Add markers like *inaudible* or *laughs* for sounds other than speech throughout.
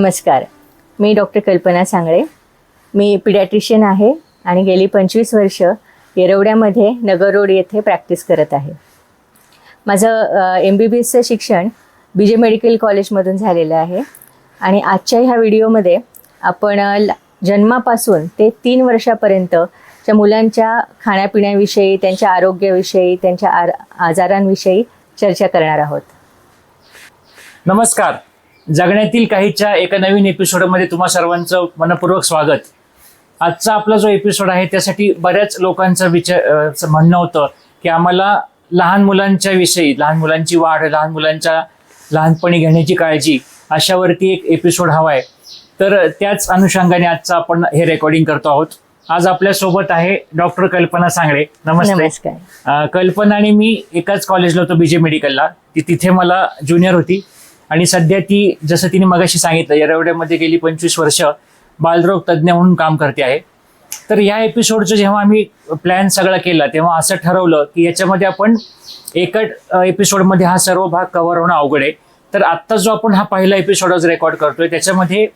नमस्कार. मी डॉक्टर कल्पना सांगळे. मी पिडॅट्रिशियन आहे आणि गेली पंचवीस वर्ष येरवड्यामध्ये नगर रोड येथे प्रॅक्टिस करत आहे. माझं एम बी बी एसचं शिक्षण बी जे मेडिकल कॉलेजमधून झालेलं आहे आणि आजच्या ह्या व्हिडिओमध्ये आपण जन्मापासून ते तीन वर्षापर्यंतच्या मुलांच्या खाण्यापिण्याविषयी त्यांच्या आरोग्याविषयी त्यांच्या आर आजारांविषयी चर्चा करणार आहोत. नमस्कार. जगण्यातील काहीच्या एका नवीन एपिसोडमध्ये तुम्हा सर्वांचं मनपूर्वक स्वागत. आजचा आपला जो एपिसोड आहे त्यासाठी बऱ्याच लोकांचं विचार म्हणणं होतं की आम्हाला लहान मुलांच्या विषयी लहान मुलांची वाढ लहान मुलांच्या लहानपणी घेण्याची काळजी अशावरती एक एपिसोड हवा आहे. तर त्याच अनुषंगाने आजचं आपण हे रेकॉर्डिंग करतो आहोत. आज आपल्यासोबत आहे डॉक्टर कल्पना सांगळे. नमस्ते. कल्पना आणि मी एकाच कॉलेजला होतो बीजे मेडिकलला ती तिथे मला ज्युनियर होती. आणि सध्या ती जसं तिने मगाशी सांगितलं येरवड्यामध्ये गेली पंचवीस वर्ष बालरोग तज्ज्ञ म्हणून काम करते आहे. तर या एपिसोडचं जेव्हा आम्ही प्लॅन सगळा केला तेव्हा असं ठरवलं की याच्यामध्ये आपण एकच एपिसोडमध्ये हा सर्व भाग कव्हर होणं अवघड आहे. तर आत्ता जो आपण हा पहिला एपिसोड आज रेकॉर्ड करतोय त्याच्यामध्ये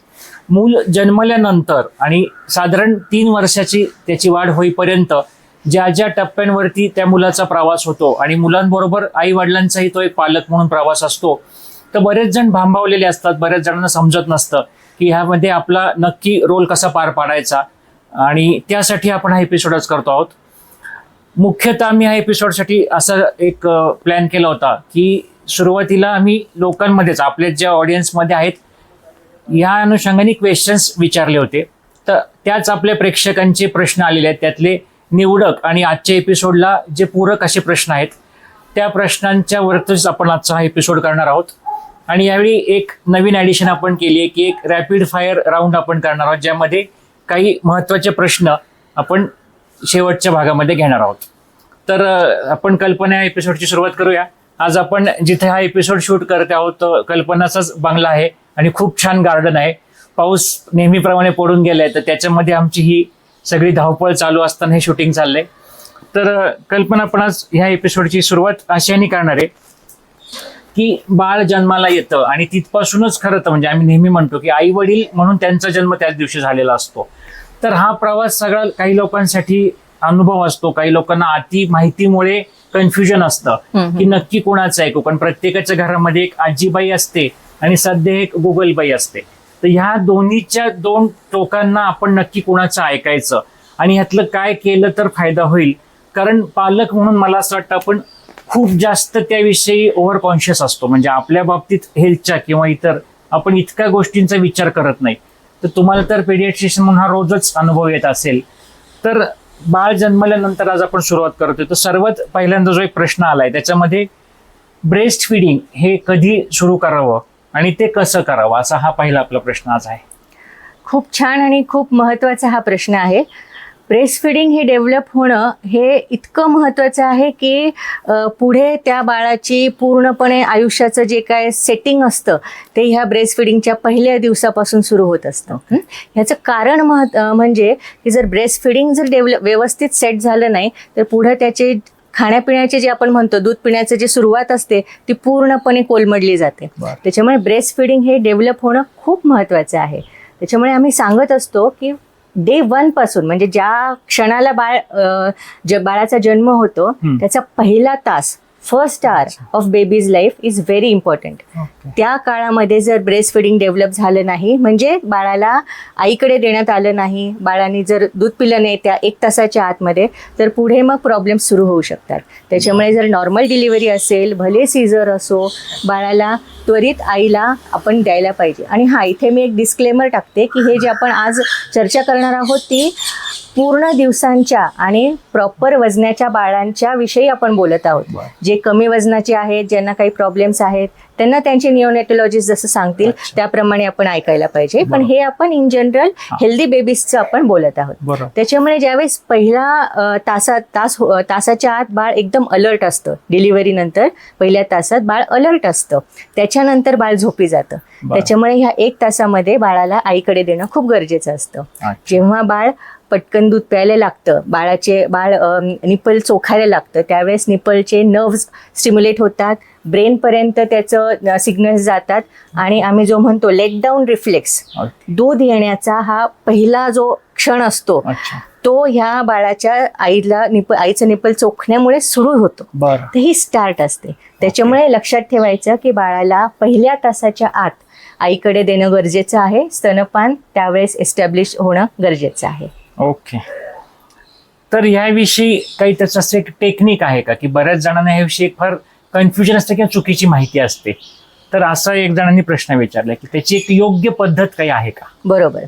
मूल जन्मल्यानंतर आणि साधारण तीन वर्षाची त्याची वाढ होईपर्यंत ज्या ज्या टप्प्यांवरती त्या मुलाचा प्रवास होतो आणि मुलांबरोबर आई वडिलांचाही तो एक पालक म्हणून प्रवास असतो तर बरेच जण भांबावलेले असतात बऱ्याच जणांना समजत नसतं की ह्यामध्ये आपला नक्की रोल कसा पार पाडायचा. आणि त्यासाठी आपण हा एपिसोडच करतो आहोत. मुख्यतः आम्ही ह्या एपिसोडसाठी असा एक प्लॅन केला होता की सुरुवातीला आम्ही लोकांमध्येच आपले ज्या ऑडियन्समध्ये आहेत या अनुषंगाने क्वेश्चन्स विचारले होते. तर त्याच आपल्या प्रेक्षकांचे प्रश्न आलेले आहेत. त्यातले निवडक आणि आजच्या एपिसोडला जे पूरक असे प्रश्न आहेत त्या प्रश्नांच्या वरतच आपण आजचा हा एपिसोड करणार आहोत. आणि यावेळी एक नवीन ॲडिशन आपण केली आहे की एक रॅपिड फायर राऊंड आपण करणार आहोत ज्यामध्ये काही महत्त्वाचे प्रश्न आपण शेवटच्या भागामध्ये घेणार आहोत. तर आपण कल्पना या एपिसोडची सुरुवात करूया. आज आपण जिथे हा एपिसोड शूट करत आहोत कल्पनाचाच बंगला आहे आणि खूप छान गार्डन आहे. पाऊस नेहमीप्रमाणे पडून गेलाय तर त्याच्यामध्ये आमची ही सगळी धावपळ चालू असताना हे शूटिंग चाललंय. तर कल्पना आपण आज ह्या एपिसोडची सुरुवात अशाने करणार आहे. की बाळ जन्माला येतं आणि तिथपासूनच खरं तर म्हणजे आम्ही नेहमी म्हणतो की आई वडील म्हणून त्यांचा जन्म त्याच दिवशी झालेला असतो. तर हा प्रवास सगळा काही लोकांसाठी अनुभव असतो. काही लोकांना अति माहितीमुळे कन्फ्युजन असतं. की नक्की कोणाचं ऐकू कारण प्रत्येकाच्या घरामध्ये एक आजीबाई असते आणि सध्या एक गुगलबाई असते. तर ह्या दोन्हीच्या दोन टोकांना आपण नक्की कोणाचं ऐकायचं? आणि ह्यातलं काय केलं तर फायदा होईल? कारण पालक म्हणून मला असं वाटतं आपण खूप जास्त त्याविषयी ओव्हर कॉन्शियस असतो. म्हणजे आपल्या बाबतीत हेल्थच्या किंवा इतर आपण इतक्या गोष्टींचा विचार करत नाही. तर तुम्हाला तर पेडियाट्रिशियन म्हणून हा रोजच अनुभव येत असेल. तर बाळ जन्मल्यानंतर आज आपण सुरुवात करतोय. तर सर्वात पहिल्यांदा जो एक प्रश्न आलाय त्याच्यामध्ये ब्रेस्ट फिडिंग हे कधी सुरू करावं आणि ते कसं करावं? असा हा पहिला आपला प्रश्न आज आहे. खूप छान आणि खूप महत्त्वाचा हा प्रश्न आहे. ब्रेस्ट फिडिंग हे डेव्हलप होणं हे इतकं महत्त्वाचं आहे की पुढे त्या बाळाची पूर्णपणे आयुष्याचं जे काय सेटिंग असतं ते ह्या ब्रेस्ट फिडिंगच्या पहिल्या दिवसापासून सुरू होत असतं हं? ह्याचं कारण महत् म्हणजे की जर ब्रेस्ट फिडिंग जर डेव्हलप व्यवस्थित सेट झालं नाही तर पुढे त्याचे खाण्यापिण्याचे जे आपण म्हणतो दूध पिण्याचं जे सुरुवात असते ती पूर्णपणे कोलमडली जाते. त्याच्यामुळे ब्रेस्ट फिडिंग हे डेव्हलप होणं खूप महत्त्वाचं आहे त्याच्यामुळे आम्ही सांगत असतो की डे वनपासून म्हणजे ज्या क्षणाला बाळ बाळाचा जन्म होतो. त्याचा पहिला तास first hour of baby's life is very important त्या काळामध्ये जर ब्रेस्ट फिडिंग डेव्हलप झालं नाही म्हणजे बाळाला आईकडे देण्यात आलं नाही बाळाने जर दूध पिलं नाही त्या एक तासाच्या आतमध्ये तर पुढे मग प्रॉब्लेम सुरू होऊ शकतात. त्याच्यामुळे जर नॉर्मल डिलिव्हरी असेल भले सीझर असो बाळाला त्वरित आईला आपण द्यायला पाहिजे. आणि हा इथे मी एक डिस्क्लेमर टाकते की हे जे आपण आज चर्चा करणार आहोत ती पूर्ण दिवसांच्या आणि प्रॉपर वजनाच्या बाळांच्या विषयी आपण बोलत आहोत. जे कमी वजनाचे आहेत ज्यांना काही प्रॉब्लेम्स आहेत त्यांना त्यांचे निओनेटोलॉजिस्ट जसं सांगतील. त्याप्रमाणे आपण ऐकायला पाहिजे पण. हे आपण इन जनरल. हेल्दी बेबीजचं आपण बोलत आहोत त्याच्यामुळे ज्यावेळेस पहिला तासात तास तासाच्या आत बाळ एकदम अलर्ट असतं डिलिव्हरी नंतर पहिल्या तासात बाळ अलर्ट असतं त्याच्यानंतर बाळ झोपी जातं. त्याच्यामुळे ह्या एक तासामध्ये बाळाला आईकडे देणं खूप गरजेचं असतं. जेव्हा बाळ पटकन दूध प्यायला लागतं. बाळाचे बाळ निपल चोखायला लागतं. त्यावेळेस निपलचे नर्व्स स्टिम्युलेट होतात. ब्रेनपर्यंत त्याचं सिग्नल्स जातात. आणि आम्ही जो म्हणतो लेट डाऊन रिफ्लेक्स दूध येण्याचा हा पहिला जो क्षण असतो तो ह्या बाळाच्या आईला निप आईचं निपल चोखण्यामुळे सुरू होतो. तर ही स्टार्ट असते. त्याच्यामुळे लक्षात ठेवायचं की बाळाला पहिल्या तासाच्या आत आईकडे देणं गरजेचं आहे. स्तनपान त्यावेळेस एस्टॅब्लिश होणं गरजेचं आहे. ओके. तर ह्याविषयी काही त्याचं असं एक टेक्निक आहे का? की बऱ्याच जणांना ह्याविषयी एक फार कन्फ्युजन असतं किंवा चुकीची माहिती असते. तर असा एक जणांनी प्रश्न विचारला की त्याची एक योग्य पद्धत काही आहे का? बरोबर.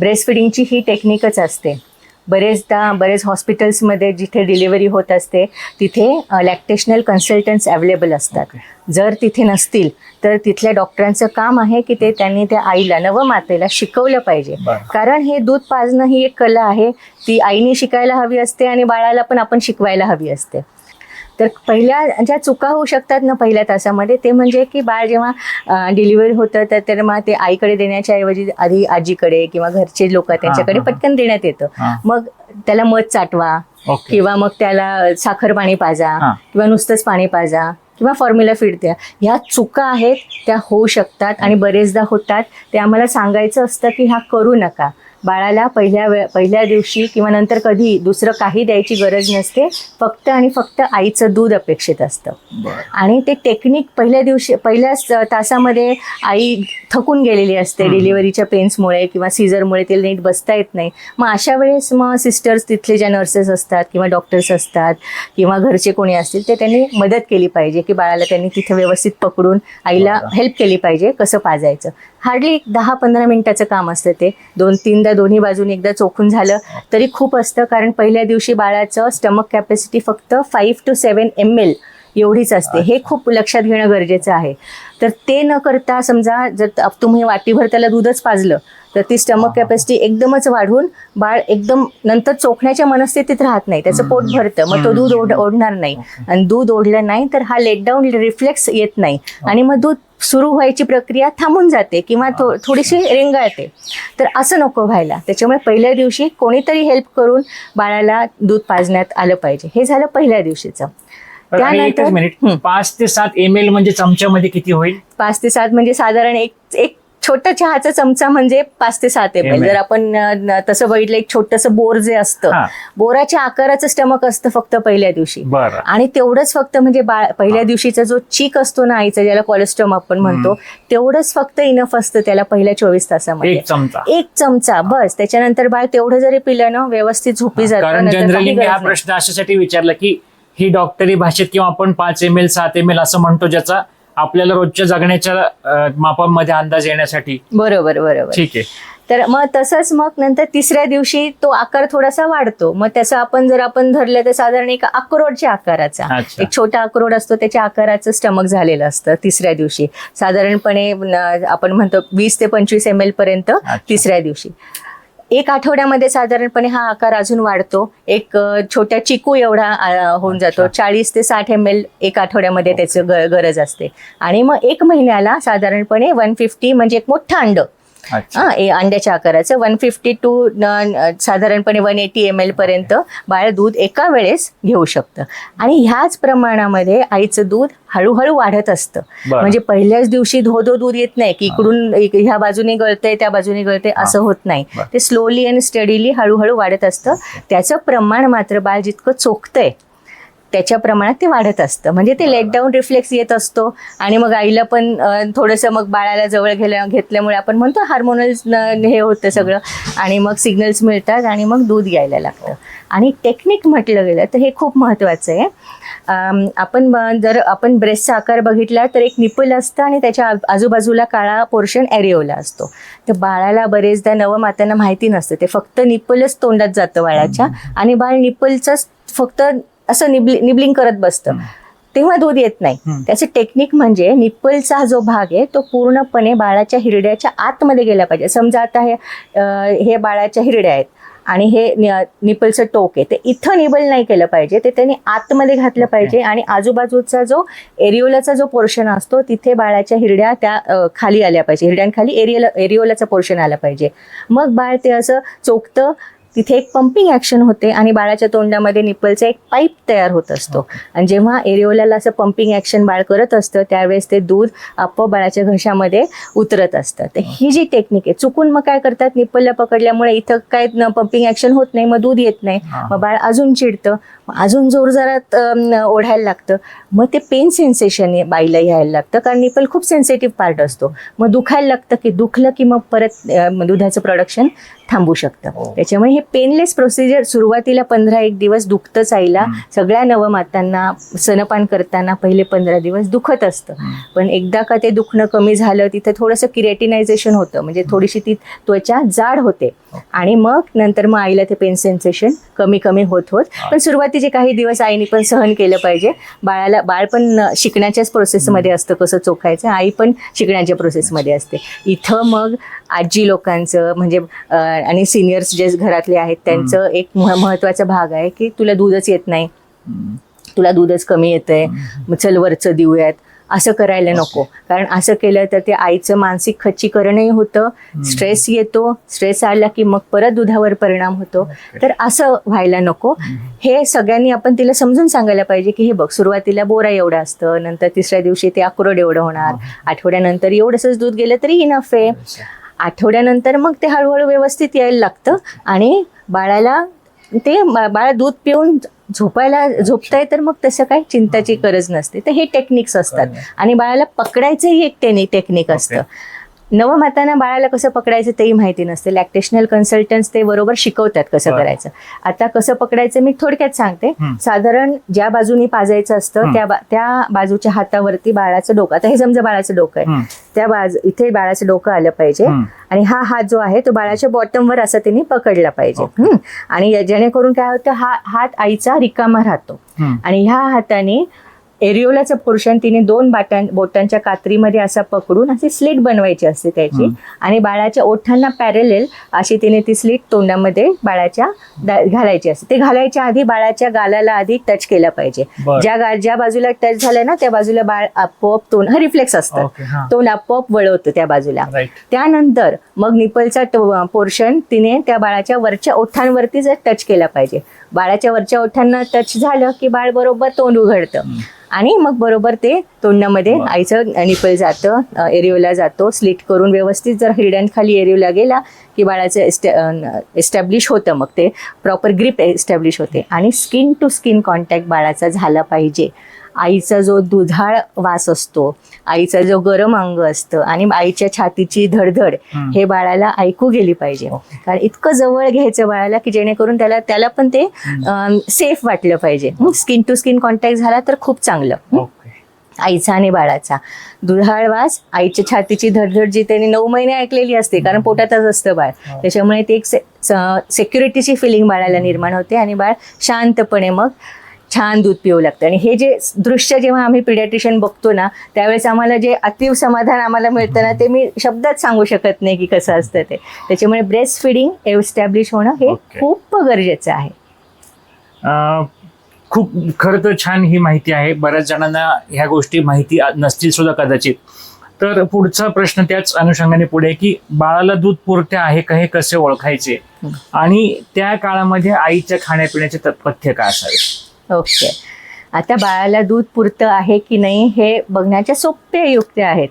ब्रेस्ट फिडिंगची ही टेक्निकच असते. बरेचदा बरेच हॉस्पिटल्समध्ये जिथे डिलिव्हरी होत असते तिथे लॅक्टेशनल कन्सल्टंट्स अवेलेबल असतात. जर तिथे नसतील तर तिथल्या डॉक्टरांचं काम आहे की ते त्यांनी त्या आईला नवमातेला शिकवलं पाहिजे. कारण हे दूध पाजणं ही एक कला आहे. ती आईने शिकायला हवी असते आणि बाळाला पण आपण शिकवायला हवी असते. तर पहिल्या ज्या चुका होऊ शकतात ना पहिल्या तासामध्ये ते म्हणजे की बाळ जेव्हा डिलिव्हरी होतं तर तर मग ते आईकडे देण्याच्या ऐवजी आधी आजीकडे किंवा घरचे लोक त्यांच्याकडे. पटकन देण्यात येतं. मग त्याला मध चाटवा किंवा मग त्याला साखर पाणी पाजा. किंवा नुसतंच पाणी पाजा किंवा फॉर्म्युला फीड द्या ह्या चुका आहेत त्या होऊ शकतात आणि बरेचदा होतात ते आम्हाला सांगायचं असतं की ह्या करू नका बाळाला पहिल्या वेळ पहिल्या दिवशी किंवा नंतर कधी दुसरं काही द्यायची गरज नसते. फक्त आणि फक्त आईचं दूध अपेक्षित असतं. आणि ते टेक्निक पहिल्या दिवशी पहिल्याच तासामध्ये आई थकून गेलेली असते. डिलिव्हरीच्या पेन्समुळे किंवा सीझरमुळे तिला नीट बसता येत नाही. मग अशा वेळेस मग सिस्टर्स तिथले ज्या नर्सेस असतात किंवा डॉक्टर्स असतात किंवा घरचे कोणी असतील ते त्यांनी मदत केली पाहिजे की बाळाला त्यांनी तिथे व्यवस्थित पकडून आईला. हेल्प केली पाहिजे कसं पाजायचं. हार्डली दहा पंधरा मिनिटाचं काम असतं ते. दोन तीनदा दोन्ही बाजून एकदा चोखून झालं तरी खूप असतं. कारण पहिल्या दिवशी बाळाचं स्टमक कॅपॅसिटी फक्त five to seven M L एवढीच असते. हे खूप लक्षात घेणं गरजेचं आहे. तर ते न करता समजा जर तुम्ही वाटीभर त्याला दूधच पाजलं तर ती स्टमक कॅपॅसिटी एकदमच वाढून बाळ एकदम नंतर चोखण्याच्या मनस्थितीत राहत नाही. त्याचं पोट भरतं. मग तो दूध ओढ ओढणार नाही. आणि दूध ओढलं नाही तर हा लेट डाऊन रिफ्लेक्स येत नाही. आणि मग दूध सुरू व्हायची प्रक्रिया थांबून जाते किंवा थो थोडीशी रेंगाळते. तर असं नको व्हायला. त्याच्यामुळे पहिल्या दिवशी कोणीतरी हेल्प करून बाळाला दूध पाजण्यात आलं पाहिजे. हे झालं पहिल्या दिवशीचं. त्यानंतर-. पाच ते सात एम एल म्हणजे चमच्यामध्ये किती होईल? पाच ते सात म्हणजे साधारण एक एक छोटा चहाचा चमचा म्हणजे पाच ते सात एम एल. जर आपण तसं बघितलं एक छोटस बोर जे असतं. बोराच्या आकाराचं स्टमक असतं फक्त पहिल्या दिवशी. आणि तेवढंच फक्त म्हणजे बाळ पहिल्या दिवशीचा जो चीक असतो ना आईचा ज्याला कोलेस्ट्रॉम आपण म्हणतो तेवढंच फक्त इनफ असतं त्याला पहिल्या चोवीस तासामध्ये. एक चमचा. बस. त्याच्यानंतर बाळ तेवढं जरी पिलं ना व्यवस्थित झोपी जातं हा. प्रश्न अशासाठी विचारला की ही डॉक्टरी भाषेत किंवा आपण पाच एम एल सात एम एल असं म्हणतो ज्याचा आपल्याला रोजच्या जगण्याच्या मापांमध्ये अंदाज येण्यासाठी. बरोबर बरोबर. ठीक आहे. तर मग तसंच मग नंतर तिसऱ्या दिवशी तो आकार थोडासा वाढतो. मग त्याचं आपण जर आपण धरलं तर साधारण एक अक्रोडच्या आकाराचा. एक छोटा अक्रोड असतो त्याच्या आकाराचं स्टमक झालेलं असतं तिसऱ्या दिवशी. साधारणपणे आपण म्हणतो वीस ते पंचवीस एम एल पर्यंत तिसऱ्या दिवशी. एक आठवड्यामध्ये साधारणपणे हा आकार अजून वाढतो. एक छोट्या चिकू एवढा होऊन जातो. चाळीस ते साठ एम एल एक आठवड्यामध्ये त्याची गरज असते. आणि मग एक महिन्याला साधारणपणे वन फिफ्टी म्हणजे एक मोठं अंड. हा अंड्याच्या आकाराचं. वन फिफ्टी टू साधारणपणे वन एटी एम एल पर्यंत बाळ दूध एका वेळेस घेऊ शकतं. आणि ह्याच प्रमाणामध्ये आईचं दूध हळूहळू वाढत असतं. म्हणजे पहिल्याच दिवशी धो धो दूध येत नाही की इकडून इक- ह्या बाजूने गळतंय त्या बाजूने गळतंय असं होत नाही. ते स्लोली आणि स्टडीली हळूहळू वाढत असतं. त्याचं प्रमाण मात्र बाळ जितकं चोखतंय त्याच्या प्रमाणात ते वाढत असतं. म्हणजे ते लेट डाऊन रिफ्लेक्स येत असतो आणि मग आईला पण थोडंसं मग बाळाला जवळ घेल्या घेतल्यामुळे आपण म्हणतो हार्मोनल्स हे होतं सगळं. आणि मग सिग्नल्स मिळतात आणि मग दूध यायला लागतं. आणि टेक्निक म्हटलं गेलं तर हे खूप महत्त्वाचं आहे. आपण जर आपण ब्रेस्टचा आकार बघितला तर एक निपल असतं आणि त्याच्या आजूबाजूला काळा पोर्शन एरिओला असतो. तर बाळाला बरेचदा नवमातांना माहिती नसतं. ते फक्त निपलच तोंडात जातं बाळाच्या आणि बाळ निपलचंच फक्त असं निबली निबलिंग करत बसतं. तेव्हा दूध येत नाही. त्याचं टेक्निक म्हणजे निप्पलचा जो भाग आहे तो पूर्णपणे बाळाच्या हिरड्याच्या आतमध्ये गेला पाहिजे. समजा आता हे हे बाळाच्या हिरड्या आहेत आणि हे निपलचं टोक आहे. ते इथं निबल नाही केलं पाहिजे. ते त्यांनी आतमध्ये घातलं पाहिजे आणि आजूबाजूचा जो एरिओलाचा जो पोर्शन असतो तिथे बाळाच्या हिरड्या त्या खाली आल्या पाहिजे. हिरड्यांखाली एरिओला एरिओलाचा पोर्शन आला पाहिजे. मग बाळ ते असं चोखतं तिथे एक पंपिंग ऍक्शन होते आणि बाळाच्या तोंडामध्ये निपलचा एक पाईप तयार होत असतो. आणि जेव्हा एरिओलाला असं पंपिंग ऍक्शन बाळ करत असतं त्यावेळेस ते दूध आपोआप बाळाच्या घशामध्ये उतरत असतं. तर ही जी टेक्निक आहे चुकून मग काय करतात? निप्पलला पकडल्यामुळे इथं काय पंपिंग ऍक्शन होत नाही मग दूध येत नाही. मग बाळ अजून चिडतं अजून जोर जरात अम, ओढायला लागतं. मग ते पेन सेन्सेशन बाईला यायला लागतं कारण निपल खूप सेन्सिटिव्ह पार्ट असतो. मग दुखायला लागतं की दुखलं की मग परत दुधाचं प्रोडक्शन थांबू शकतं. हो. त्याच्यामुळे हे पेनलेस प्रोसिजर सुरुवातीला पंधरा एक दिवस दुखतच आईला. सगळ्या नवमातांना स्तनपान करताना पहिले पंधरा दिवस दुखत असतं. पण एकदा का ते दुखणं कमी झालं तिथे थोडंसं किरेटिनायझेशन होतं. म्हणजे थोडीशी ती त्वचा जाड होते. आणि मग नंतर मग आईला ते पेन सेन्सेशन कमी कमी होत होत. पण सुरुवातीचे काही दिवस आईने पण सहन केलं पाहिजे. बाळाला बाळ पण शिकण्याच्याच प्रोसेसमध्ये असतं कसं चोखायचं. आई पण शिकण्याच्या प्रोसेसमध्ये असते. इथं मग आजी लोकांचं म्हणजे आणि सिनियर्स जे घरातले आहेत त्यांचं एक मह- महत्त्वाचा भाग आहे की तुला दूधच येत नाही. तुला दूधच कमी येतंय. मग चल वरचं देऊयात. असं करायला नको. कारण असं केलं तर ते आईचं मानसिक खच्चीकरणही होतं. स्ट्रेस येतो. स्ट्रेस आला की मग परत दुधावर परिणाम होतो. तर असं व्हायला नको. हे सगळ्यांनी आपण तिला समजून सांगायला पाहिजे की हे बघ सुरुवातीला बोरा एवढं असतं. नंतर तिसऱ्या दिवशी ते अक्रोड एवढं होणार. आठवड्यानंतर एवढंसंच दूध गेलं तरी इनफ आहे. आठवड्यानंतर मग ते हळूहळू व्यवस्थित यायला लागतं आणि बाळाला ते बाळ दूध पिऊन झोपायला झोपताय तर मग तसं काही चिंताची गरज नसते. तर हे टेक्निक्स असतात. आणि बाळाला पकडायचंही एक टेनी टेक्निक असतं. नवमातांना बाळाला कसं पकडायचं तेही माहिती नसते लॅक्टेशनल कन्सल्टन्स ते बरोबर शिकवतात कसं. करायचं आता कसं पकडायचं मी थोडक्यात सांगते. साधारण ज्या बाजूनी पाजायचं असतं. त्या त्या बाजूच्या हातावरती बाळाचं डोकं आता हे समजा बाळाचं डोकं आहे. त्या बाजू इथे बाळाचं डोकं आलं पाहिजे. आणि हा हात जो आहे तो बाळाच्या बॉटमवर असा त्यांनी पकडला पाहिजे. आणि जेणेकरून काय होतं हा हात आईचा रिकामा राहतो. आणि ह्या हाताने एरिओलाचं पोर्शन तिने दोन बाटां बोटांच्या कात्रीमध्ये असा पकडून अशी स्लिट बनवायची असते त्याची. आणि बाळाच्या ओठांना पॅरेलेल अशी तिने ती स्लिट तोंडामध्ये बाळाच्या घालायची असते. ते घालायच्या आधी बाळाच्या गालाला आधी टच केला पाहिजे. ज्या ज्या बाजूला टच झालं ना त्या बाजूला बाळ आपोआप तोंड हा रिफ्लेक्स असतं. ओके, हा. तोंड आपोआप वळवतं त्या बाजूला. त्यानंतर मग निपलचा पोर्शन तिने त्या बाळाच्या वरच्या ओठांवरती जर टच केला पाहिजे. बाळाच्या वरच्या ओठांना टच झालं की बाळ बरोबर तोंड उघडतं. आणि मग बरोबर ते तोंडामध्ये. आईचं निपल जातं एरिओला जातो. स्लिट करून व्यवस्थित जर हिरड्यान खाली एरिओला गेला की बाळाचं एस्टॅब्लिश होतं मग ते. प्रॉपर ग्रिप एस्टॅब्लिश होते. आणि स्किन टू स्किन कॉन्टॅक्ट बाळाचा झाला पाहिजे. आईचा जो दुधाळ वास असतो आईचा जो गरम अंग असतं आणि आईच्या छातीची धडधड. हे बाळाला ऐकू गेली पाहिजे. कारण इतकं जवळ घ्यायचं बाळाला की जेणेकरून त्याला त्याला पण ते सेफ वाटलं पाहिजे. स्किन टू स्किन कॉन्टॅक्ट झाला तर खूप चांगलं. आईचा आणि बाळाचा. दुधाळ वास आईच्या छातीची धडधड जी त्यांनी नऊ महिने ऐकलेली असते कारण पोटातच असतं बाळ. हो. त्याच्यामुळे ते एक सेक्युरिटीची फिलिंग बाळाला निर्माण होते आणि बाळ शांतपणे मग छान दूध पिऊ लागतं. आणि हे जे दृश्य जेव्हा आम्ही पिडियाट्रिशियन बघतो ना त्यावेळेस आम्हाला जे अतीव समाधान आम्हाला मिळतं ना ते मी शब्दात सांगू शकत नाही की कसं असतं ते. त्याच्यामुळे ब्रेस्ट फिडिंग एस्टॅब्लिश होणं हे. खूप गरजेचं आहे. खूप खरं तर छान ही माहिती आहे. बऱ्याच जणांना ह्या गोष्टी माहिती नसतील सुद्धा कदाचित. तर पुढचा प्रश्न त्याच अनुषंगाने पुढे की बाळाला दूध पुरते आहे का हे कसे ओळखायचे? आणि त्या काळामध्ये आईच्या खाण्यापिण्याचे तत्पथ्य काय असावे? ओके. आता बाळाला दूध पुरतं आहे की नाही हे बघण्याच्या सोप्या युक्त्या आहेत.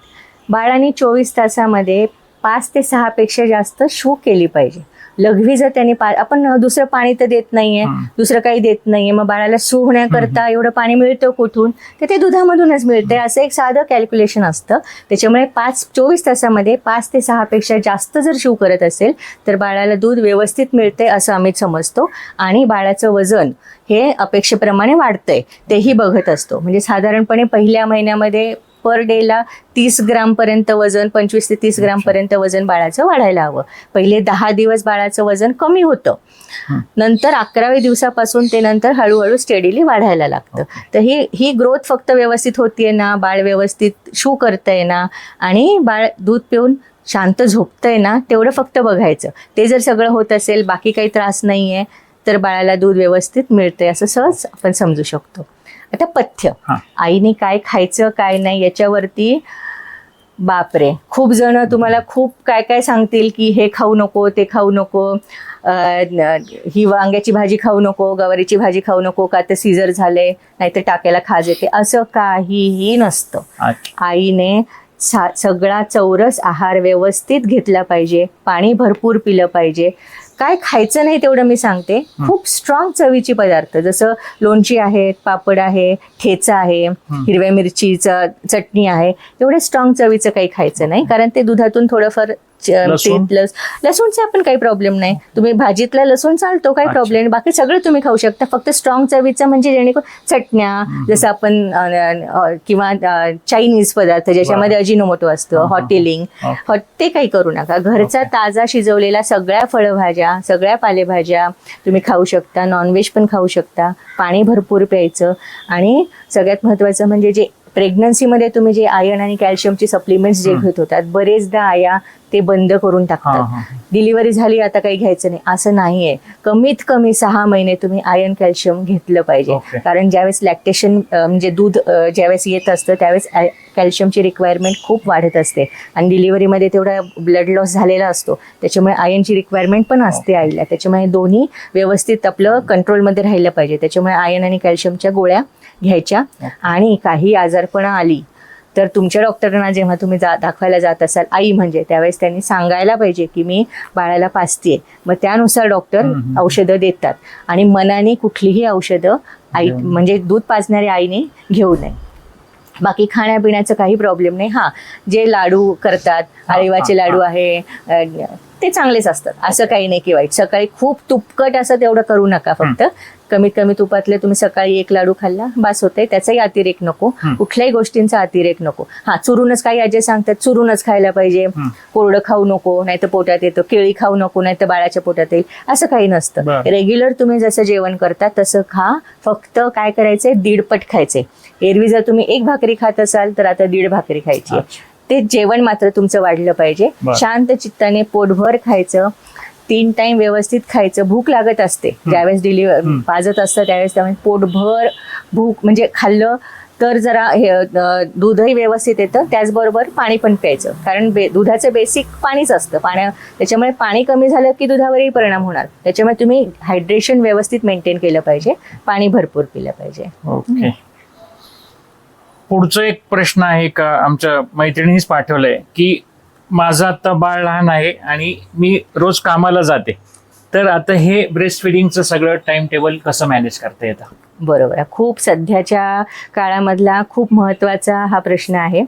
बाळाने चोवीस तासामध्ये पाच ते सहापेक्षा जास्त शू केली पाहिजे. लघवी जर त्यांनी पा आपण दुसरं पाणी तर देत नाहीये. दुसरं काही देत नाहीये मग बाळाला सू होण्याकरता एवढं पाणी मिळतं कुठून? तर ते दुधामधूनच मिळतंय. असं एक साधं कॅल्क्युलेशन असतं. त्याच्यामुळे पाच चोवीस तासामध्ये पाच ते सहा पेक्षा जास्त जर शिव करत असेल तर बाळाला दूध व्यवस्थित मिळतंय असं आम्ही समजतो. आणि बाळाचं वजन हे अपेक्षेप्रमाणे वाढतंय. तेही बघत असतो. म्हणजे साधारणपणे पहिल्या महिन्यामध्ये पर डेला तीस ग्रामपर्यंत वजन पंचवीस ते तीस ग्रामपर्यंत वजन बाळाचं वाढायला हवं. पहिले दहा दिवस बाळाचं वजन कमी होतं. नंतर अकराव्या दिवसापासून ते नंतर हळूहळू स्टेडीली वाढायला लागतं. तर ही ही ग्रोथ फक्त व्यवस्थित होतीये ना? बाळ व्यवस्थित शू करतंय ना? आणि बाळ दूध पिऊन शांत झोपतंय ना? तेवढं फक्त बघायचं. ते जर सगळं होत असेल बाकी काही त्रास नाही आहे तर बाळाला दूध व्यवस्थित मिळतंय असं सहज आपण समजू शकतो. आता पथ्य. हा. आईने काय खायचं काय नाही याच्यावरती बापरे. खूप जण तुम्हाला खूप काय काय सांगतील की हे खाऊ नको ते खाऊ नको अं, न- ही वांग्याची भाजी खाऊ नको गवारीची भाजी खाऊ नको का तर सीझर झाले नाहीतर टाक्याला खाज येते. असं काहीही नसतं. अच्छा. आईने सा सगळा चौरस आहार व्यवस्थित घेतला पाहिजे पाणी भरपूर पिलं पाहिजे. काय खायचं नाही तेवढं मी सांगते. खूप स्ट्रॉंग चवीची पदार्थ जसं लोणची आहे पापड आहे ठेचा आहे हिरव्या मिरचीचं चटणी आहे एवढ्या स्ट्रॉंग चवीचं काही खायचं नाही. कारण ते दुधातून थोडंफार लसूण? ते लस लसूणचा पण काही प्रॉब्लेम नाही तुम्ही भाजीतला लसूण चालतो काही अच्छा. प्रॉब्लेम नाही बाकी सगळं तुम्ही खाऊ शकता फक्त स्ट्रॉंग चवीचं म्हणजे जेणेकरून चटण्या जसं आपण अ, अ, किंवा चायनीज पदार्थ ज्याच्यामध्ये अजिनोमोटो असतं हा, हा, हा. हॉटेलिंग हा. हॉट ते काही करू नका घरचा ओके. ताजा शिजवलेला सगळ्या फळभाज्या सगळ्या पालेभाज्या तुम्ही खाऊ शकता नॉनव्हेज पण खाऊ शकता पाणी भरपूर प्यायचं आणि सगळ्यात महत्त्वाचं म्हणजे जे प्रेग्नन्सीमध्ये तुम्ही जे आयर्न आणि कॅल्शियमचे सप्लिमेंट्स जे. घेत होतात बरेचदा आया ते बंद करून टाकतात. डिलिव्हरी झाली आता काही घ्यायचं नाही. असं नाहीये. कमीत कमी सहा महिने तुम्ही आयर्न कॅल्शियम घेतलं पाहिजे. कारण ज्यावेळेस लॅक्टेशन म्हणजे दूध ज्यावेळेस येत असतं त्यावेळेस कॅल्शियमची रिक्वायरमेंट खूप वाढत असते. आणि डिलिव्हरीमध्ये तेवढा ब्लड लॉस झालेला असतो. त्याच्यामुळे आयर्नची रिक्वायरमेंट पण असते आईला. त्याच्यामुळे दोन्ही व्यवस्थित आपलं कंट्रोलमध्ये राहिलं पाहिजे. त्याच्यामुळे आयर्न आणि कॅल्शियमच्या गोळ्या घ्यायच्या. आणि काही आजारपणं आली तर तुमच्या डॉक्टरांना जेव्हा तुम्ही जा दाखवायला जात असाल आई म्हणजे त्यावेळेस त्यांनी सांगायला पाहिजे की मी बाळाला पाजतीये मग त्यानुसार डॉक्टर. औषधं देतात. आणि मनाने कुठलीही औषधं आई. म्हणजे दूध पाजणाऱ्या आईने घेऊ नये. बाकी खाण्यापिण्याचं काही प्रॉब्लेम नाही. हा जे लाडू करतात आळीवाचे लाडू आहे ते चांगलेच असतात. असं काही नाही की वाईट. सकाळी खूप तुपकट असं तेवढं करू नका फक्त. कमीत कमी तुपातले तुम्ही सकाळी एक लाडू खाल्ला बास होते त्याचाही अतिरेक नको. कुठल्याही गोष्टींचा अतिरेक नको. हा चुरूनच काही आजी सांगतात चुरूनच खायला पाहिजे. कोरडं खाऊ नको नाही तर पोटात येतं. केळी खाऊ नको नाही तर बाळाच्या पोटात येईल. असं काही नसतं. रेग्युलर तुम्ही जसं जेवण करता तसं खा. फक्त काय करायचंय? दीडपट खायचे एरवी जर तुम्ही एक भाकरी खात असाल तर आता दीड भाकरी खायची. ते जेवण मात्र तुमचं वाढलं पाहिजे. शांत चित्ताने पोटभर खायचं. तीन टाइम व्यवस्थित खायचं भूक लागत असते. ज्यावेळेस डिलिव्हर. पाजत असतं त्यावेळेस त्यामुळे पोटभर भूक म्हणजे खाल्लं तर जरा हे दूधही व्यवस्थित येतं. त्याचबरोबर पाणी पण प्यायचं. कारण बे दुधाचं बेसिक पाणीच असतं. पाण्या त्याच्यामुळे पाणी कमी झालं की दुधावरही परिणाम होणार. त्याच्यामुळे तुम्ही हायड्रेशन व्यवस्थित मेंटेन केलं पाहिजे. पाणी भरपूर पिलं पाहिजे. ओके पुढचा एक प्रश्न आहे का? आमच्या मैत्रिणीच पाठवलंय की माझं आता बाळ लहान आहे आणि मी रोज कामाला जाते. तर आता हे ब्रेस्ट फिडिंगचं सगळं टाइम टेबल कसं मॅनेज करता येतं? बरोबर. आहे खूप सध्याच्या काळामधला खूप महत्त्वाचा हा प्रश्न आहे.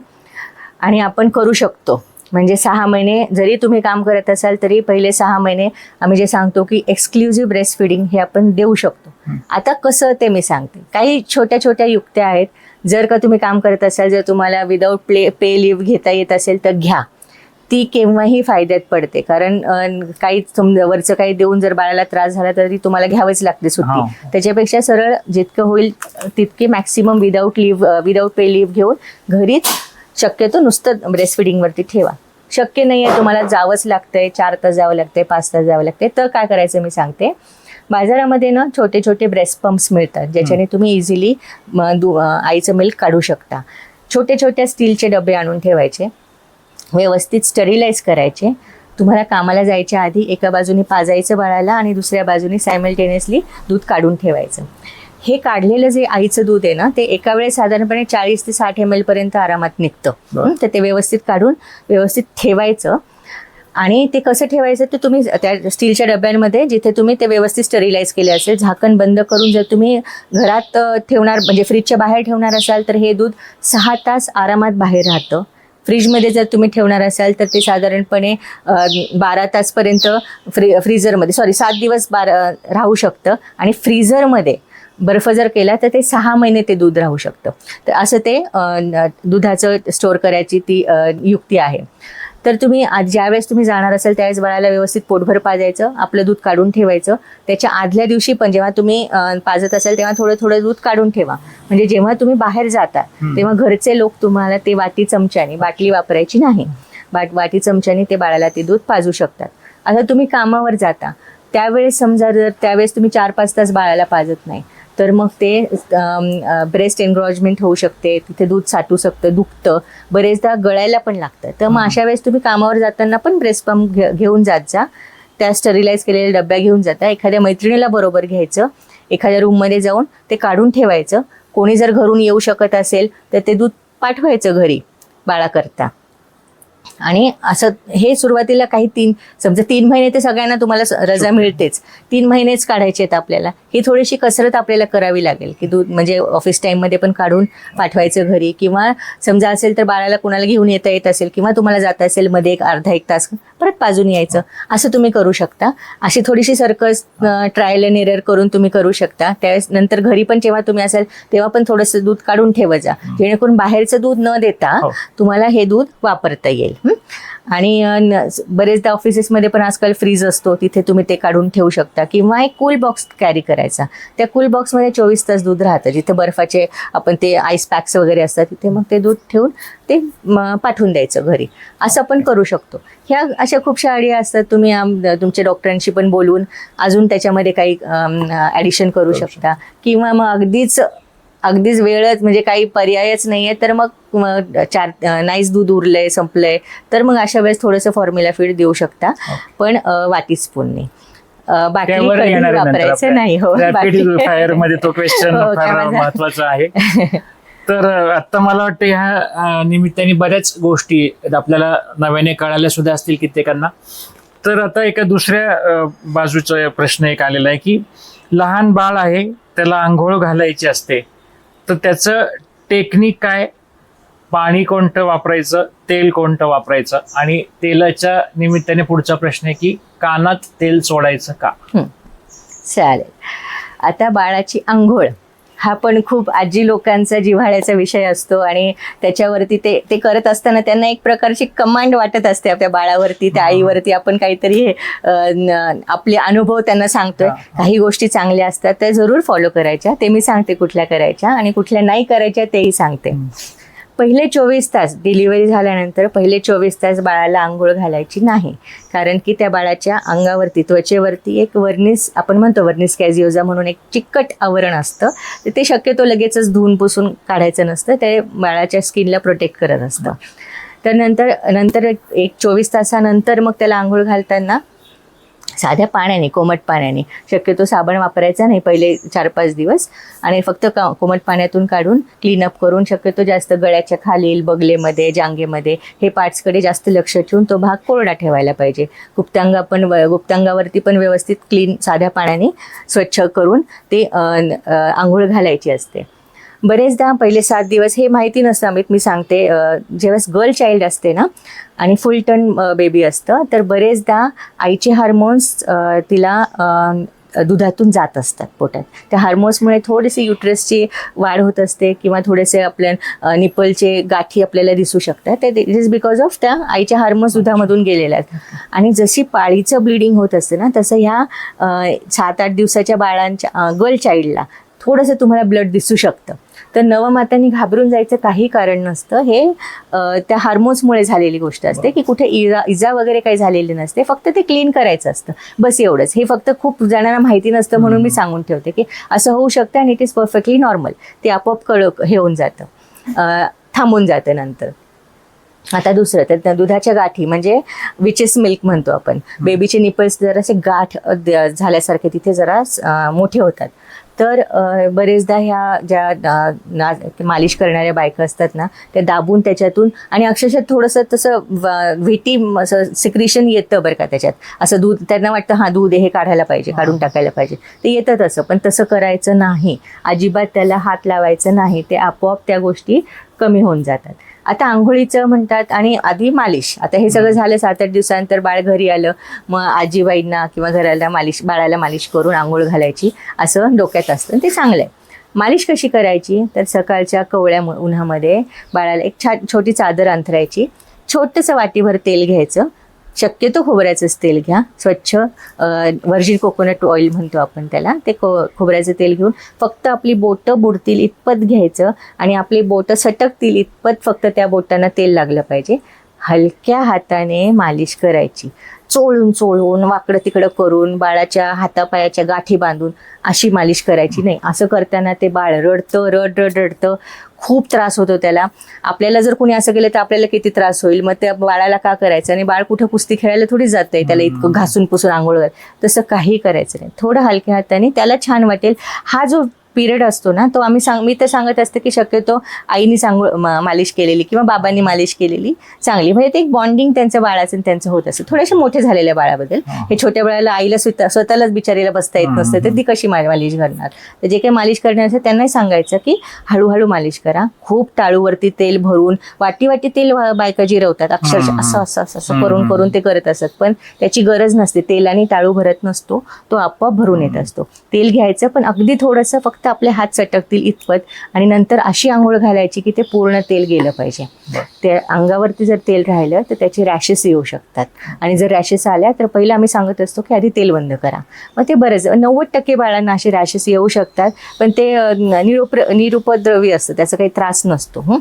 आणि आपण करू शकतो. म्हणजे सहा महिने जरी तुम्ही काम करत असाल तरी पहिले सहा महिने आम्ही जे सांगतो की एक्सक्लुझिव्ह ब्रेस्ट फिडिंग हे आपण देऊ शकतो. आता कसं ते मी सांगते. काही छोट्या छोट्या युक्त्या आहेत. जर का तुम्ही काम करत असाल जर तुम्हाला विदाऊट प्ले पे लिव्ह घेता येत असेल तर घ्या. ती केव्हाही फायद्यात पडते. कारण काही वरचं काही देऊन जर बाळाला त्रास झाला तरी तुम्हाला घ्यावंच लागते सुट्टी. त्याच्यापेक्षा सरळ जितकं होईल तितके maximum without leave without pay leave घेऊन घरीच शक्यतो नुसतं ब्रेस्ट फिडिंगवरती ठेवा. शक्य नाही आहे तुम्हाला जावंच लागतंय चार तास जावं लागतंय पाच तास जावं लागतंय तर काय करायचं मी सांगते. बाजारामध्ये ना छोटे छोटे ब्रेस्ट पंप्स मिळतात ज्याच्याने तुम्ही इझिली आईचं मिल्क काढू शकता. छोटे छोट्या स्टीलचे डबे आणून ठेवायचे. व्यवस्थित स्टरिलाइज करायचे. तुम्हाला कामाला जायच्या आधी एका बाजूने पाजायचं बाळाला आणि दुसऱ्या बाजूने सायमल्टेनियसली दूध काढून ठेवायचं. हे काढलेलं जे आईचं दूध आहे ना ते एका वेळेस साधारणपणे चाळीस ते साठ एम पर्यंत आरामात निघतं. तर ते व्यवस्थित काढून व्यवस्थित ठेवायचं. आणि ते कसं ठेवायचं ते तुम्ही त्या स्टीलच्या डब्यांमध्ये जिथे तुम्ही ते व्यवस्थित स्टरिलाइज केले असेल झाकण बंद करून जर तुम्ही घरात ठेवणार म्हणजे फ्रीजच्या बाहेर ठेवणार असाल तर हे दूध सहा तास आरामात बाहेर राहतं. फ्रीजमध्ये जर तुम्ही ठेवणार असाल तर ते साधारणपणे बारा तासपर्यंत फ्री फ्रीझरमध्ये सॉरी सात दिवस बारा राहू शकतं. आणि फ्रीझरमध्ये बर्फ जर केला तर ते सहा महिने ते दूध राहू शकतं. तर असं ते दुधाचं स्टोअर करायची ती युक्ती आहे. तर तुम्ही आज ज्यावेळेस तुम्ही जाणार असाल त्यावेळेस बाळाला व्यवस्थित पोटभर पाजायचं आपलं दूध काढून ठेवायचं. त्याच्या आदल्या दिवशी पण जेव्हा तुम्ही पाजत असाल तेव्हा थोडं थोडं दूध काढून ठेवा. म्हणजे जेव्हा तुम्ही बाहेर जाता. तेव्हा घरचे लोक तुम्हाला ते वाटी चमच्याने बाटली वापरायची नाही. बाट वाटी चमच्याने ते बाळाला ते दूध पाजू शकतात. आता तुम्ही कामावर जाता. त्यावेळेस समजा जर त्यावेळेस तुम्ही चार पाच तास बाळाला पाजत नाही. तर मग ते ब्रेस्ट एनग्रॉजमेंट होऊ शकते तिथे दूध साठू शकतं दुखतं बरेचदा गळायला पण लागतं. तर मग अशा वेळेस तुम्ही कामावर जाताना पण ब्रेस्ट पंप घे घेऊन जात जा. त्या स्टरिलाइज केलेल्या डब्या घेऊन जाता. एखाद्या मैत्रिणीला बरोबर घ्यायचं. एखाद्या रूममध्ये जाऊन ते काढून ठेवायचं. कोणी जर घरून येऊ शकत असेल तर ते दूध पाठवायचं घरी बाळाकरता. आणि असं हे सुरुवातीला काही तीन समजा तीन महिने ते सगळ्यांना तुम्हाला रजा मिळतेच. तीन महिनेच काढायचे आहेत आपल्याला. ही थोडीशी कसरत आपल्याला करावी लागेल की दूध म्हणजे ऑफिस टाईममध्ये पण काढून पाठवायचं घरी किंवा समजा असेल तर बाळाला कुणाला घेऊन येता येत असेल किंवा तुम्हाला जाता असेल मध्ये एक अर्धा एक तास परत पाजून यायचं. असं तुम्ही करू शकता. अशी थोडीशी सर्कस ट्रायल अँड एरर करून तुम्ही करू शकता. त्यावेळेस नंतर घरी पण जेव्हा तुम्ही असाल तेव्हा पण थोडंसं दूध काढून ठेवा जा. जेणेकरून बाहेरचं दूध न देता हो. तुम्हाला हे दूध वापरता येईल? आणि बरेचदा ऑफिसेसमध्ये पण आजकाल फ्रीज असतो. तिथे तुम्ही ते काढून ठेवू शकता. किंवा एक कूल बॉक्स कॅरी करायचा. त्या कूल बॉक्समध्ये चोवीस तास दूध राहतं. जिथे बर्फाचे आपण ते आईस पॅक्स वगैरे असतात तिथे मग ते दूध ठेवून ते पाठवून द्यायचं घरी. असं आपण करू शकतो. ह्या अशा खूपशा आयडिया असतात. तुम्ही तुमच्या डॉक्टरांशी पण बोलून अजून त्याच्यामध्ये काही ॲडिशन करू शकता. किंवा मग अगदीच अगदीच वेळच म्हणजे काही पर्यायच नाहीये तर मग चार नाईस दूध उरलंय संपलंय तर मग अशा वेळेस थोडंसं फॉर्म्युला फीड देऊ शकता. पण वाटी स्पूनने वापरायचं नाही हो. रॅपिड बाटली- फायरमध्ये तो क्वेश्चन हो, महत्त्वाचा आहे. *laughs* तर आता मला वाटतं ह्या निमित्ताने बऱ्याच गोष्टी आपल्याला नव्याने कळाल्या सुद्धा असतील कित्येकांना. तर आता एका दुसऱ्या बाजूचा प्रश्न एक आलेला आहे की लहान बाळ आहे त्याला आंघोळ घालायची असते. तर त्याचं टेक्निक काय? पाणी कोणतं वापरायचं? तेल कोणतं वापरायचं? आणि तेलाच्या निमित्ताने पुढचा प्रश्न आहे की कानात तेल सोडायचं का? चालेल. आता बाळाची आंघोळ. हा पण खूप आजी लोकांचा जिव्हाळ्याचा विषय असतो आणि त्याच्यावरती ते ते करत असताना त्यांना एक प्रकारची कमांड वाटत असते आपल्या बाळावरती त्या आईवरती. आपण काहीतरी आपले अनुभव त्यांना सांगतोय. काही गोष्टी चांगल्या असतात त्या जरूर फॉलो करायच्या. ते मी सांगते कुठल्या करायच्या आणि कुठल्या नाही करायच्या तेही सांगते. पहिले चोवीस तास डिलिव्हरी झाल्यानंतर पहिले चोवीस तास बाळाला आंघोळ घालायची नाही. कारण की त्या बाळाच्या अंगावरती त्वचेवरती एक वर्निस आपण म्हणतो वर्निस कॅझिओजा म्हणून एक चिकट आवरण असतं. तर ते शक्यतो लगेचच धुवून पुसून काढायचं नसतं. ते बाळाच्या स्किनला प्रोटेक्ट करत असतं. तर नंतर नंतर एक चोवीस तासानंतर मग त्याला आंघोळ घालताना साध्या पाण्याने कोमट पाण्याने. शक्यतो साबण वापरायचा नाही पहिले चार पाच दिवस. आणि फक्त का कोमट पाण्यातून काढून क्लीनअप करून शक्यतो जास्त गळ्याच्या खालील बगलेमध्ये जांगेमध्ये हे पार्ट्सकडे जास्त लक्ष ठेवून तो भाग कोरडा ठेवायला पाहिजे. गुप्तांगा पण व- गुप्तांगावरती पण व्यवस्थित क्लीन साध्या पाण्याने स्वच्छ करून ते आंघोळ घालायची असते. बरेचदा पहिले सात दिवस हे माहिती नसतं अमित मी सांगते. जेव्हा गर्ल चाइल्ड असते ना आणि फुल टर्न बेबी असतं तर बरेचदा आईचे हार्मोन्स तिला दुधातून जात असतात पोटात. त्या हार्मोन्समुळे थोडीशी युट्रसची वाढ होत असते किंवा थोडेसे आपल्या निपलचे गाठी आपल्याला दिसू शकतात. ते इट इज बिकॉज ऑफ त्या आईच्या हार्मोन्स दुधामधून गेलेल्या आहेत. आणि जशी पाळीचं ब्लिडिंग होत असते ना तसं ह्या सात आठ दिवसाच्या बाळांच्या गर्ल चाइल्डला थोडंसं तुम्हाला ब्लड दिसू शकतं. तर नवमातांनी घाबरून जायचं काही कारण नसतं. हे त्या हार्मोन्समुळे झालेली गोष्ट असते की कुठे इजा इजा वगैरे काही झालेली नसते. फक्त ते क्लीन करायचं असतं. बस एवढंच. हे फक्त खूप जणांना माहिती नसतं म्हणून मी सांगून ठेवते की असं होऊ शकतं आणि इट इज परफेक्टली नॉर्मल. ते आपोआप कळ हे होऊन जातं. थांबून जातं नंतर. आता दुसरं तर दुधाच्या गाठी म्हणजे विचेस मिल्क म्हणतो आपण. बेबीचे निपल्स जरासे गाठ झाल्यासारखे तिथे जरा मोठे होतात. तर बरेचदा ह्या ज्या ना- मालिश करणाऱ्या बायका असतात ना त्या दाबून त्याच्यातून आणि अक्षरशः थोडंसं तसं व्हिटी असं सिक्रिशन येतं बरं का त्याच्यात. असं दूध त्यांना वाटतं हा दूध हे काढायला पाहिजे काढून टाकायला पाहिजे. ते येतं तसं पण तसं करायचं नाही. अजिबात त्याला हात लावायचं नाही. ते आपोआप त्या गोष्टी कमी होऊन जातात. आता आंघोळीचं म्हणतात आणि आधी मालिश. आता हे सगळं झालं सात आठ दिवसानंतर बाळ घरी आलं. मग आजीबाईंना किंवा घराला मालिश बाळाला मालिश करून आंघोळ घालायची. असं डोक्यात असतं ते चांगलं आहे. मालिश कशी करायची? तर सकाळच्या कवळ्या उन्हामध्ये बाळाला एक छा छोटी चादर अंथरायची. छोटंसं वाटीभर तेल घ्यायचं. शक्यतो खोबऱ्याचंच तेल घ्या. स्वच्छ व्हर्जिन कोकोनट ऑइल म्हणतो आपण त्याला. ते खो खोबऱ्याचं तेल घेऊन फक्त आपली बोटं बुडतील इतपत घ्यायचं आणि आपली बोटं सटकतील इतपत फक्त त्या बोटांना तेल लागलं पाहिजे. हलक्या हाताने मालिश करायची. चोळून चोळून वाकडं तिकडं करून बाळाच्या हातापायाच्या गाठी बांधून अशी मालिश करायची नाही. असं करताना ते बाळ रडतं रड रड रडतं. खूप त्रास होतो त्याला. आपल्याला जर कोणी असं केलं तर आपल्याला किती त्रास होईल? मग त्या बाळाला का करायचं? आणि बाळ कुठं कुस्ती खेळायला थोडी जातंय त्याला इतकं घासून पुसून आंघोळ तसं काही करायचं नाही. थोडं हलक्या हाताने त्याला छान वाटेल. हा जो पिरियड असतो ना तो आम्ही सांग मी तर सांगत असते की शक्यतो आईनी सांग मालिश केलेली किंवा बाबांनी मालिश केलेली चांगली. म्हणजे ते एक बॉन्डिंग त्यांचं बाळाचं त्यांचं होत असतं थोडेसे मोठे झालेल्या बाळाबद्दल. हे. छोट्या बाळाला आईला स्वतः स्वतःलाच बिचारीला बसता येत नसतं तर ती कशी मा- मालिश करणार? तर जे काही मालिश करणार असेल त्यांनाही सांगायचं की हळूहळू मालिश करा. खूप टाळूवरती तेल भरून वाटी वाटी तेल बायका जिरवतात अक्षरशः असं असं असं असं करून करून ते करत असतात पण त्याची गरज नसते. तेलाने टाळू भरत नसतो. तो आपोआप भरून येत असतो. तेल घ्यायचं पण अगदी थोडंसं फक्त आपले हात चटकतील इतपत. आणि नंतर अशी आंघोळ घालायची की ते पूर्ण तेल गेलं पाहिजे. ते अंगावरती जर तेल राहिलं तर त्याचे रॅशेस येऊ शकतात. आणि जर रॅशेस आल्या तर पहिलं आम्ही सांगत असतो की आधी तेल बंद करा. मग ते बरेच नव्वद टक्के बाळांना असे रॅशेस येऊ शकतात. पण ते निरुप्र निरुपद्रवी असतं. त्याचा काही त्रास नसतो. हं?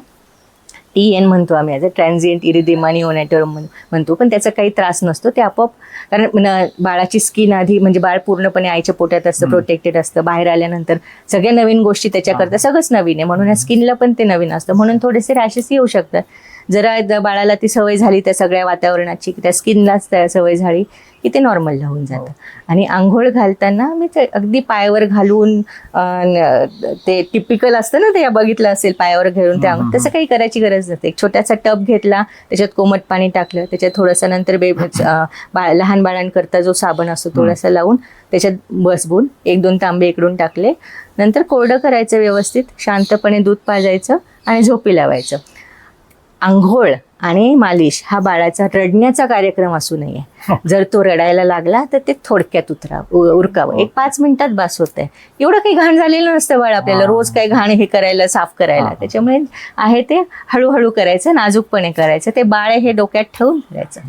टी एन म्हणतो आम्ही ॲज अ ट्रान्झिएंट इरिदिमा निओनॅटर म्हणतो. पण त्याचा काही त्रास नसतो. ते आपोआप कारण बाळाची स्किन आधी म्हणजे बाळ पूर्णपणे आईच्या पोटात असतं प्रोटेक्टेड असतं. बाहेर आल्यानंतर सगळ्या नवीन गोष्टी त्याच्याकरता सगळंच नवीन आहे. म्हणून या स्किनला पण ते नवीन असतं. म्हणून थोडेसे रॅशेस येऊ शकतात. जरा बाळाला ती सवय झाली त्या सगळ्या वातावरणाची की त्या स्किनलाच त्या सवय झाली की ते नॉर्मल होऊन जातं. आणि आंघोळ घालताना मी ते अगदी पायावर घालून ते टिपिकल असतं ना ते बघितलं असेल पायावर घेऊन ते आंघोळ तसं काही करायची गरज नसते. एक छोटासा टब घेतला त्याच्यात कोमट पाणी टाकलं त्याच्यात थोडंसं नंतर बे अं, बाळ लहान बाळांकरता जो साबण असतो थोडासा लावून त्याच्यात बसबून एक दोन तांबे इकडून टाकले. नंतर कोरडं करायचं व्यवस्थित शांतपणे दूध पाजायचं आणि झोपी लावायचं. आंघोळ आणि मालिश हा बाळाचा रडण्याचा कार्यक्रम असू नये. जर तो रडायला लागला तर ते थोडक्यात उतरा उरकावं. एक पाच मिनिटात बास होत आहे एवढं काही घाण झालेलं नसतं बाळ आपल्याला. रोज काही घाण हे करायला साफ करायला. त्याच्यामुळे आहे ते हळूहळू करायचं नाजूकपणे करायचं. ते बाळ हे डोक्यात ठेवून करायचं.